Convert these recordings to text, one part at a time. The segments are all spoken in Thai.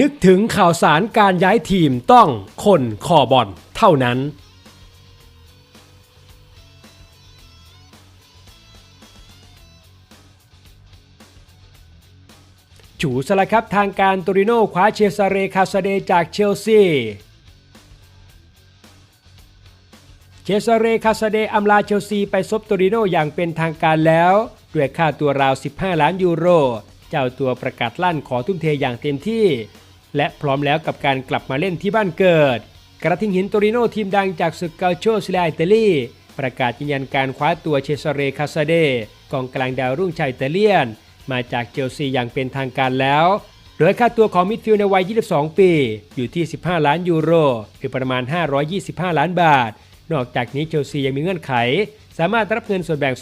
นึกถึงข่าวสารการย้ายทีมต้องคนคอบอลเท่านั้น จูสละครับทางการโตริโนคว้าเชซาเรคาซาเดจากเชลซีเชซาเรคาซาเดอำลาเชลซีไปซบโตริโนอย่างเป็นทางการแล้ว ด้วยค่าตัวราว 15 ล้านยูโร จ้าตัวประกาศลั่นขอทุ่มเทอย่างเต็มที่ และพร้อมแล้วกับการกลับมาเล่นที่บ้านเกิด กระทิงหินโตริโนทีมดังจากศึกเกาโชซิลาอิตาลีประกาศยืนยันการคว้าตัวเชซเรคาซาเดกองกลางดาวรุ่งชาวอิตาเลียน มาจากเชลซีอย่างเป็นทางการแล้ว โดยค่าตัวของมิดฟิลด์ในวัย 22 ปี อยู่ที่ 15 ล้านยูโรหรือประมาณ 525 ล้านบาท นอกจากนี้เชลซียังมีเงื่อนไข สามารถรับเงินส่วนแบ่ง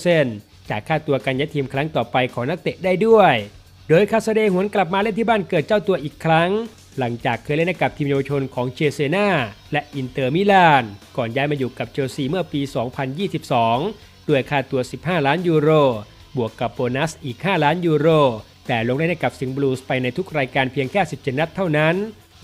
15% จากค่าตัวการย้ายทีมครั้งต่อไปของนักเตะได้ด้วย โดยคาสเดหวนกลับมาเล่นที่บ้านเกิดเจ้าตัวอีกครั้ง หลังจากเคยเล่นให้กับทีมเยาวชนของเชเซนาและอินเตอร์มิลาน ก่อนย้ายมาอยู่กับเชลซีเมื่อปี 2022 ด้วยค่าตัว 15 ล้านยูโร บวกกับโบนัสอีก 5 ล้านยูโร แต่ลงเล่นให้กับสิงห์บลูส์ไปในทุกรายการเพียงแค่17นัดเท่านั้น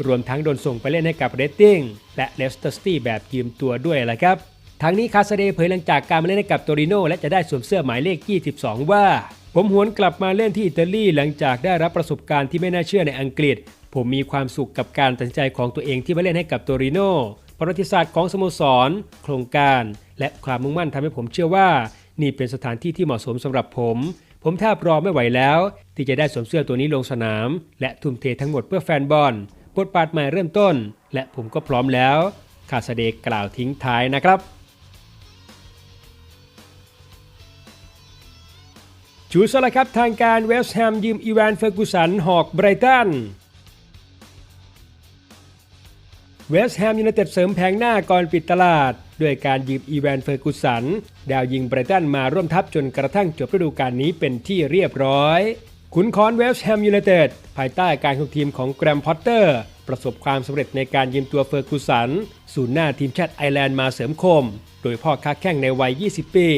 รวมทั้งโดนส่งไปเล่นให้กับเรดดิ้งและเลสเตอร์สตี้แบบยืมตัวด้วยแหละครับ ทั้งนี้คาสเดเผยหลังจากการมาเล่นให้กับโตริโนและจะได้สวมเสื้อหมายเลข 22 ว่า ผมหวนกลับมาเล่นที่อิตาลีหลังจากได้รับประสบการณ์ที่ไม่น่าเชื่อในอังกฤษ ผมมีความสุขกับการตัดสินใจของตัวเองที่มาเล่นให้กับโตริโนประวัติศาสตร์ของสโมสร โครงการ และความมุ่งมั่นทำให้ผมเชื่อว่า นี่เป็นสถานที่ที่เหมาะสมสำหรับผม ผมแทบรอไม่ไหวแล้ว ที่จะได้สวมเสื้อตัวนี้ลงสนาม และทุ่มเททั้งหมดเพื่อแฟนบอลบทบาทใหม่เริ่มต้น และผมก็พร้อมแล้วคาสเดกล่าวทิ้งท้ายนะครับ ชูสละครับทางการเวสต์แฮมยืมอีวานเฟอร์กูสันหอกไบรตันเวสต์แฮมยูไนเต็ดเสริมแผงหน้าก่อนปิดตลาด ด้วยการยืมอีแวนเฟอร์กุสัน ดาวยิงไบรตันมาร่วมทัพจนกระทั่งจบฤดูกาลนี้เป็นที่เรียบร้อย ขุนคอนเวสต์แฮมยูไนเต็ดภายใต้การคุมทีมของแกรมพอตเตอร์ ประสบความสำเร็จในการยืมตัวเฟอร์กุสันศูนย์หน้าทีมชาติไอร์แลนด์มาเสริมคม โดยพ่อค้าแข่งในวัย 20 ปี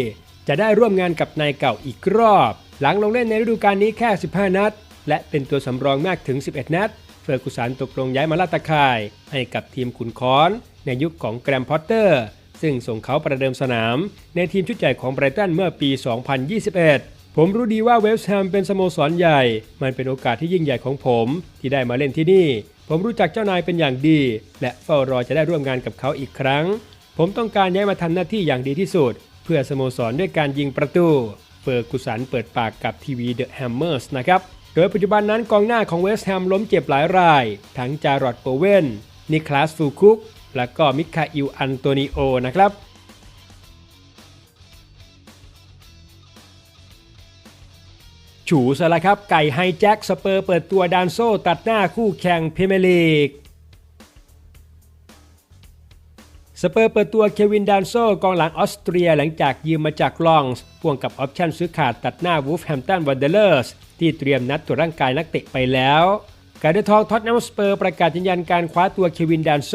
จะได้ร่วมงานกับนายเก่าอีกรอบ หลังลงเล่นในฤดูกาลนี้แค่ 15 นัด และเป็นตัวสำรองมากถึง 11 นัด เฟอร์กุสันตกลงย้ายมาลาตะคาย ให้กับทีมขุนค้อน ในยุคของแกรมพอตเตอร์ ซึ่งส่งเขาประเดิมสนาม ในทีมชุดใหญ่ของไบรตันเมื่อปี 2021 ผมรู้ดีว่าเวสต์แฮมเป็นสโมสรใหญ่ มันเป็นโอกาสที่ยิ่งใหญ่ของผมที่ได้มาเล่นที่นี่ ผมรู้จักเจ้านายเป็นอย่างดี และเฝ้ารอจะได้ร่วมงานกับเขาอีกครั้ง ผมต้องการย้ายมาทำหน้าที่อย่างดีที่สุด เพื่อสโมสรด้วยการยิงประตู เฟอร์กุสันเปิดปากกับทีวีเดอะแฮมเมอร์สนะครับโดยปัจจุบันนั้นกองหน้าของเวสต์แฮมล้มเจ็บหลายราย ทั้งจารอดโปเวนนิคลาสฟูคุก และก็มิคาอิลอันโตนิโอนะครับฉูซะละครับไก่ไฮแจ็คสเปอร์เปิดตัวดานโซตัดหน้าคู่แข่งพรีเมียร์ลีก สเปอร์เปิดตัวเควินดานโซกองหลังออสเตรียหลังจากยืมมาจากลองส์พ่วงกับออปชั่นซื้อขาดตัดหน้าวูฟแฮมตันวันเดเลอร์สที่เตรียมนัดตรวจร่างกายนักเตะไปแล้ว การเดินทองท็อตแนมสเปอร์ประกาศยืนยันการคว้าตัวเควินดานโซ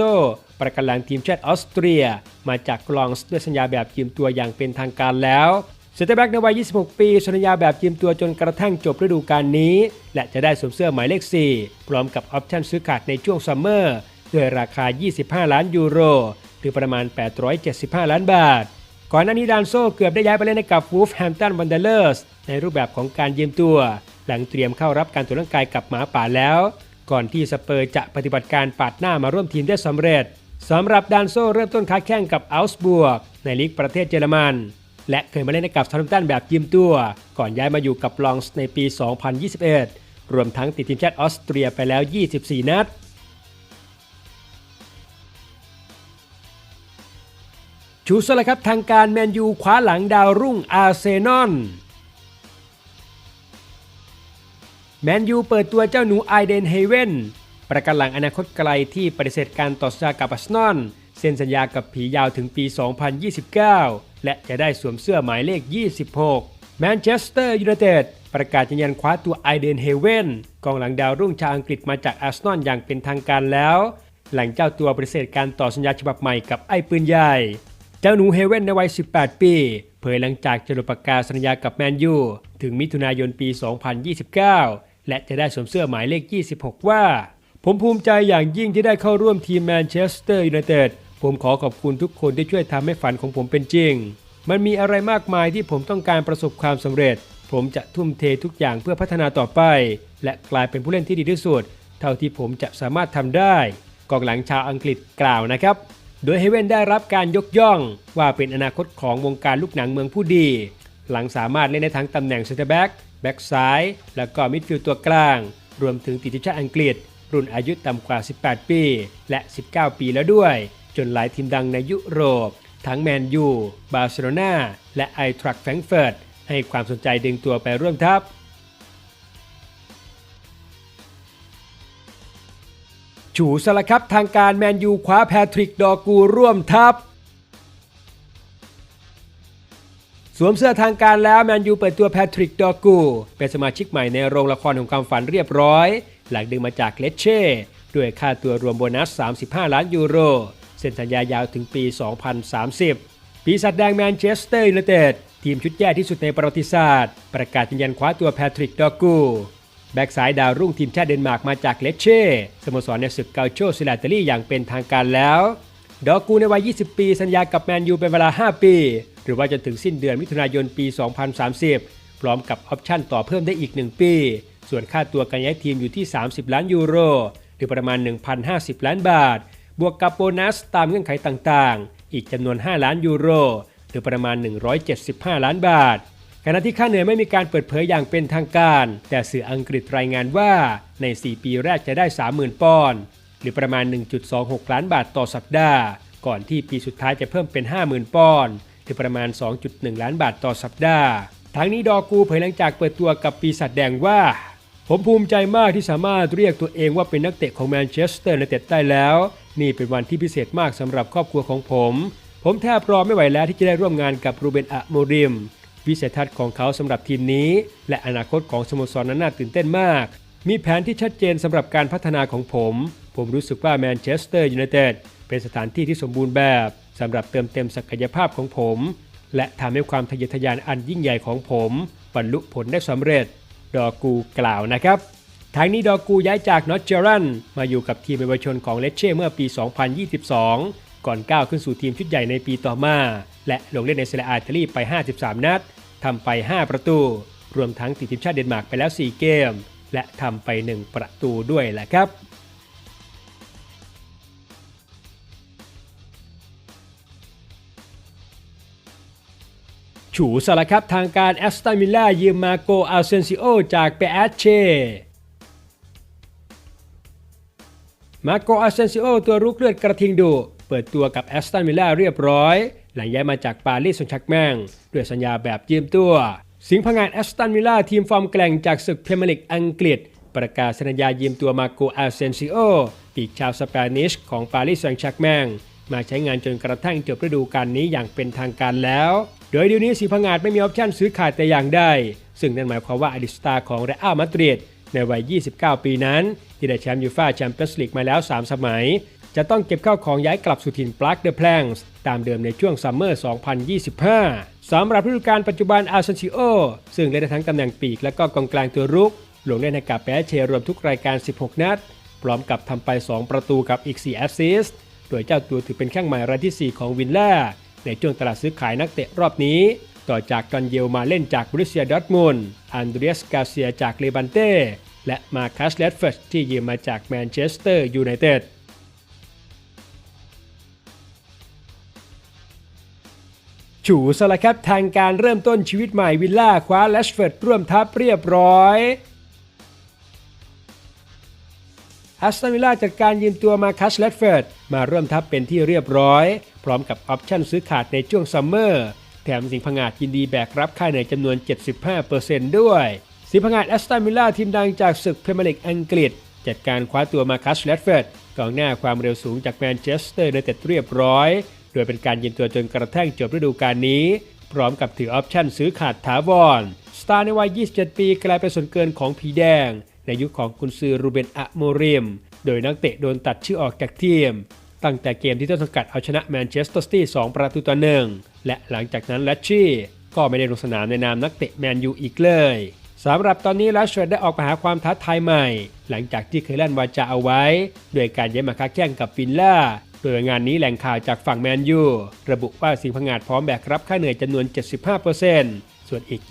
ประกันหลังทีมชาติออสเตรีย มาจากลองส์ด้วยสัญญาแบบยืมตัวอย่างเป็นทางการแล้วเซนเตอร์แบ็กในวัย 26 ปีสัญญาแบบยืมตัวจนกระทั่งจบฤดูกาลนี้ และจะได้สวมเสื้อหมายเลข 4 พร้อมกับออปชั่นซื้อขาดในช่วงซัมเมอร์ด้วยราคา 25 ล้านยูโร หรือประมาณ 875 ล้านบาท ก่อนหน้านี้ดานโซเกือบได้ย้ายไปเล่นให้กับวูฟแฮมตันวันเดเลอร์สในรูปแบบของการยืมตัว หลังเตรียมเข้ารับการตรวจร่างกายกับหมาป่าแล้ว ก่อนที่สเปอร์จะปฏิบัติการปาดหน้ามาร่วมทีมได้สำเร็จสำหรับดานโซเริ่มต้นค้าแข่งกับอัลส์บวกในลีกประเทศเยอรมันและเคยมาเล่นให้กับซาร์ตันแบบยืมตัว ก่อนย้ายมาอยู่กับลองส์ในปี 2021 รวมทั้งติดทีมชาติออสเตรียไปแล้ว 24 นัด ชูสละครับทางการแมนยูคว้าหลังดาวรุ่งอาร์เซนอลแมนยูเปิดตัวเจ้าหนูไอเดนเฮเวนประกันหลังอนาคตไกลที่ปฏิเสธการต่อสัญญากับอาร์เซนอลเซ็นสัญญากับผียาวถึงปี 2029 และจะได้สวมเสื้อหมายเลข 26 แมนเชสเตอร์ยูไนเต็ดประกาศยืนยันคว้าตัวไอเดนเฮเวนกองหลังดาวรุ่งชาวอังกฤษมาจากอาร์เซนอลอย่างเป็นทางการแล้ว หลังเจ้าตัวปฏิเสธการต่อสัญญาฉบับใหม่กับไอ้ปืนใหญ่ เจ้าหนูเฮเว่นในวัย 18 ปี เผยหลังจากจดปากกาสัญญากับแมนยูถึงมิถุนายนปี 2029 และจะได้สวมเสื้อหมายเลข 26 ว่า ผมภูมิใจอย่างยิ่งที่ได้เข้าร่วมทีมแมนเชสเตอร์ยูไนเต็ดผมขอขอบคุณทุกคนที่ช่วยทำให้ฝันของผมเป็นจริง มันมีอะไรมากมายที่ผมต้องการประสบความสำเร็จ ผมจะทุ่มเททุกอย่างเพื่อพัฒนาต่อไป และกลายเป็นผู้เล่นที่ดีที่สุด เท่าที่ผมจะสามารถทำได้กองหลังชาวอังกฤษกล่าวนะครับ โดยเฮเว่นได้รับการยกย่องว่าเป็นอนาคตของวงการลูกหนังเมืองผู้ดี หลังสามารถเล่นได้ทั้งตำแหน่งเซนเตอร์แบ็กแบ็กซ้าย และก็มิดฟิลด์ตัวกลาง รวมถึงติดทีมชาติอังกฤษ รุ่นอายุต่ำกว่า 18 ปี และ 19 ปีแล้วด้วย จนหลายทีมดังในยุโรป ทั้งแมนยูบาร์เซโลนาและไอทรัคแฟรงเฟิร์ตให้ความสนใจดึงตัวไปร่วมทัพ ฉูสละครับทางการแมนยูคว้าแพทริกดอกูร่วมทัพ สวมเสื้อทางการแล้วแมนยูเปิดตัวแพทริกดอกู เป็นสมาชิกใหม่ในโรงละครของความฝันเรียบร้อย หลังดึงมาจากเลเช่ด้วยค่าตัวรวมโบนัส 35 ล้านยูโรเซ็นสัญญายาวถึงปี 2030 ปีศาจแดงแมนเชสเตอร์ยูไนเต็ดทีมชุดแย่ที่สุดในประวัติศาสตร์ ประกาศยืนยันคว้าตัวแพทริกดอกู แบ็กซ้ายดาวรุ่งทีมชาติเดนมาร์กมาจากเลเช่สโมสรในศึกเกาโชซิลาเตอรี่อย่างเป็นทางการแล้ว ดอกูในวัย 20 ปี สัญญากับแมนยูเป็นเวลา 5 ปี หรือว่าจนถึงสิ้นเดือนมิถุนายนปี 2030 พร้อมกับออปชั่นต่อเพิ่มได้อีก 1 ปี ส่วนค่าตัวการย้ายทีมอยู่ที่ 30 ล้านยูโร หรือประมาณ 1,050 ล้านบาท บวกกับโบนัสตามเงื่อนไขต่างๆ อีกจำนวน 5 ล้านยูโร หรือประมาณ 175 ล้านบาท ขณะที่ค่าเหนื่อยไม่มีการเปิดเผยอย่างเป็นทางการ แต่สื่ออังกฤษรายงานว่าใน 4 ปีแรกจะได้ 30,000 ปอนด์หรือประมาณ 1.26 ล้านบาทต่อสัปดาห์ ก่อนที่ปีสุดท้ายจะเพิ่มเป็น 50,000 ปอนด์หรือประมาณ 2.1 ล้านบาทต่อสัปดาห์ทั้งนี้ดอกูเผยหลังจากเปิดตัวกับปีศาจแดงว่า ผมภูมิใจมากที่สามารถเรียกตัวเองว่าเป็นนักเตะของแมนเชสเตอร์ยูไนเตดได้แล้ว นี่เป็นวันที่พิเศษมากสำหรับครอบครัวของผม ผมแทบรอไม่ไหวแล้วที่จะได้ร่วมงานกับรูเบนอะโมริม วิสัยทัศน์ของเขาสำหรับทีมนี้ และอนาคตของสโมสรนั้นน่าตื่นเต้นมาก มีแผนที่ชัดเจนสำหรับการพัฒนาของผม ผมรู้สึกว่าแมนเชสเตอร์ยูไนเต็ดเป็นสถานที่ที่สมบูรณ์แบบสำหรับเติมเต็มศักยภาพของผม และทำให้ความทะเยอทะยานอันยิ่งใหญ่ของผมบรรลุผลได้สำเร็จ ดอกูกล่าวนะครับทางนี้ดอกูย้ายจากนอตเจอรันมาอยู่กับทีมเยาวชนของเลเช่เมื่อปี 2022 ก่อนก้าวขึ้นสู่ทีมชุดใหญ่ในปีต่อมา และลงเล่นในเซเรียอาอิตาลีไป 53 นัด ทำไป 5 ประตู รวมทั้งติดทีมชาติเดนมาร์กไปแล้ว 4 เกม และทำไป 1 ประตูด้วยแหละครับฉูสละครับทางการแอสตันวิลล่ายืมมาโกอาเซนซิโอจากเปแอชเชมาโกอาเซนซิโอตัวรุกเลือดกระทิงดุเปิดตัวกับแอสตันวิลล่าเรียบร้อย หลังย้ายมาจากปารีสแซงต์แชร์กแมงด้วยสัญญาแบบยืมตัว สิงห์พงานแอสตันวิลล่าทีมฟอร์มแกร่งจากศึกพรีเมียร์ลีกอังกฤษ ประกาศสัญญายืมตัวมาโกอาเซนซิโอปีกชาวสเปนิชของปารีสแซงต์แชร์กแมงมาใช้งานจนกระทั่งจบฤดูกาลนี้อย่างเป็นทางการแล้ว โดยเดี๋ยวนี้สีพังาจไม่มีออปชั่นซื้อขาดแต่อย่างใดซึ่งนั่นหมายความว่าอดิสตาของเรอัลมาดริดในวัย 29 ปีนั้น ที่ได้แชมป์ยูฟ่าแชมเปี้ยนส์ลีกมาแล้ว 3 สมัย จะต้องเก็บข้าวของย้ายกลับสู่ถิ่นปลั๊กเดอะแพลงส์ตามเดิมในช่วงซัมเมอร์ 2025 สำหรับฤดูกาลปัจจุบันอาร์เซนซิโอซึ่งเล่นได้ทั้งตำแหน่งปีกและก็กองกลางตัวรุก ลงเล่นให้กับแปเชรวมทุกรายการ 16 นัด พร้อมกับทำไป 2 ประตูกับอีก 4 แอสซิสต์โดยเจ้าตัวถือเป็นแข้งใหม่รายที่ 4 ของวินล่าในช่วงตลาดซื้อขายนักเตะรอบนี้ ต่อจากดอนเยลมาเล่นจากบริเซียดอร์ทมุนอันเดรียสกาเซียจากเลบันเต้และมาคัสเลดเฟิร์สที่ยืมมาจากแมนเชสเตอร์ยูไนเต็ด ฉูสละครับทางการเริ่มต้นชีวิตใหม่วิลล่าคว้าแลชเฟิร์ดร่วมทัพเรียบร้อยแอสตันวิลล่าจัดการยืมตัวมาคัสเลดเฟิร์ดมาเริ่มทัพเป็นที่เรียบร้อย พร้อมกับออปชั่นซื้อขาดในช่วงซัมเมอร์ แถมสิงห์พงาดยินดีแบกรับค่าเหนื่อยจำนวน 75%ด้วย สิงห์พงาดแอสตันวิลล่าทีมดังจากศึกพรีเมียร์ลีกอังกฤษ จัดการคว้าตัวมาคัสเลดเฟิร์ดกองหน้าความเร็วสูงจากแมนเชสเตอร์ยูไนเต็ดเรียบร้อย โดยเป็นการยืมตัวจนกระทั่งจบฤดูกาลนี้ พร้อมกับถือออปชั่นซื้อขาดถาวร สตาร์ในวัย 27 ปีกลายเป็นส่วนเกินของผีแดง ในยุคของกุนซือรูเบนอะโมริม โดยนักเตะโดนตัดชื่อออกจากทีม ตั้งแต่เกมที่ต้นสังกัดเอาชนะแมนเชสเตอร์ซิตี้2ประตูต่อหนึ่งและหลังจากนั้นแลชชี่ก็ไม่ได้ลงสนามในนามนักเตะแมนยูอีกเลยสำหรับตอนนี้ลัชเชดได้ออกมาหาความท้าทายใหม่ หลังจากที่เคยลั่นวาจาเอาไว้ โดยการย้ายมาค้าแข่งกับฟินล่า โดยงานนี้แหล่งข่าวจากฝั่งแมนยูระบุว่าสิงห์พังงาดพร้อมแบกรับค่าเหนื่อยจำนวน 75%ส่วนอีก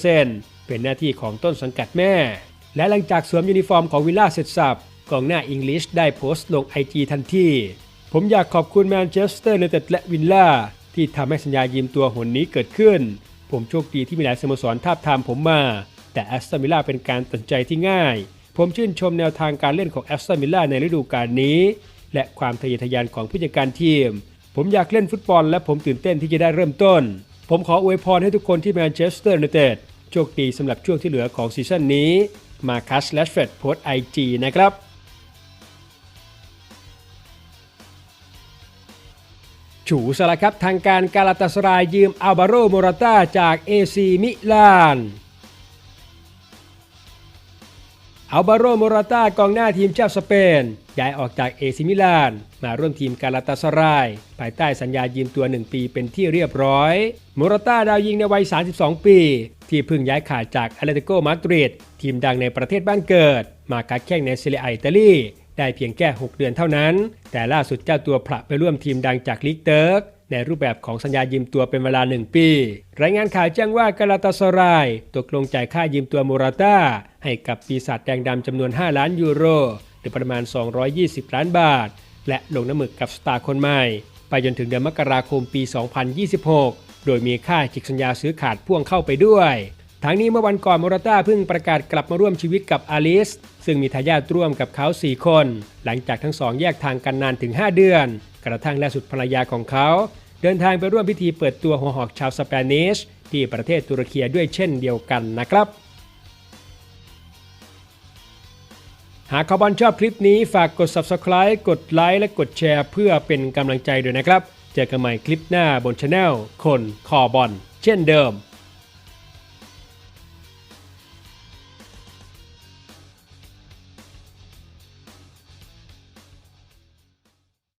25%เป็นหน้าที่ของต้นสังกัดแม่ และหลังจากสวมยูนิฟอร์มของวิลล่าเสร็จสับกองหน้าอังกฤษได้โพสต์ลงไอจีทันที ผมอยากขอบคุณแมนเชสเตอร์ยูไนเต็ดและวิลล่าที่ทำให้สัญญายืมตัวหนนี้เกิดขึ้น ผมโชคดีที่มีหลายสโมสรทาบทามผมมา แต่แอสตันวิลล่าเป็นการตัดใจที่ง่าย ผมชื่นชมแนวทางการเล่นของแอสตันวิลล่าในฤดูกาลนี้ และความทะเยอทะยานของผู้จัดการทีม ผมอยากเล่นฟุตบอล และผมตื่นเต้นที่จะได้เริ่มต้น ผมขออวยพรให้ทุกคนที่แมนเชสเตอร์ยูไนเต็ดโชคดีสำหรับช่วงที่เหลือของซีซั่นนี้ มาคัสแลชเฟดโพสไอจีนะครับฉูสละครับทางการกาลาตาสรายยืมอัลบาโรโมราตาจากเอซีมิลาน อัลบาโรโมราตากองหน้าทีมชาติสเปน ย้ายออกจากเอซิมิลาน มาร่วมทีมกาลาตาสราย ภายใต้สัญญายืมตัว 1 ปีเป็นที่เรียบร้อยโมราตาดาวยิงในวัย 32 ปี ที่เพิ่งย้ายขาดจากอาเลติโกมาดริดทีมดังในประเทศบ้านเกิด มาคัดแข่งในเซเรียอิตาลีได้เพียงแค่ 6 เดือนเท่านั้น แต่ล่าสุดเจ้าตัวผละไปร่วมทีมดังจากลีกเติร์กในรูปแบบของสัญญายืมตัวเป็นเวลา 1 ปี รายงานข่าวแจ้งว่ากาลาตาสรายตกลงจ่ายค่ายืมตัวโมราตา ให้กับปีศาจแดงดำจำนวน 5 ล้านยูโร หรือประมาณ 220 ล้านบาท และลงน้ำหมึกกับสตาร์คนใหม่ ไปจนถึงเดือนมกราคมปี 2026 โดยมีค่าจิกสัญญาซื้อขาดพ่วงเข้าไปด้วยทั้งนี้เมื่อวันก่อนโมราต้าเพิ่งประกาศกลับมาร่วมชีวิตกับอลิส ซึ่งมีทายาทร่วมกับเขา 4 คน หลังจากทั้งสองแยกทางกันนานถึง 5 เดือน กระทั่งล่าสุดภรรยาของเขา เดินทางไปร่วมพิธีเปิดตัวหัวหอกชาวสเปนิชที่ประเทศตุรกีด้วยเช่นเดียวกันนะครับ หากขอบอนชอบคลิปนี้ฝากกด subscribe กดไลค์และกดแชร์เพื่อเป็นกำลังใจด้วยนะครับ เจอกันใหม่คลิปหน้าบนช anel คนคอบอลเช่นเดิม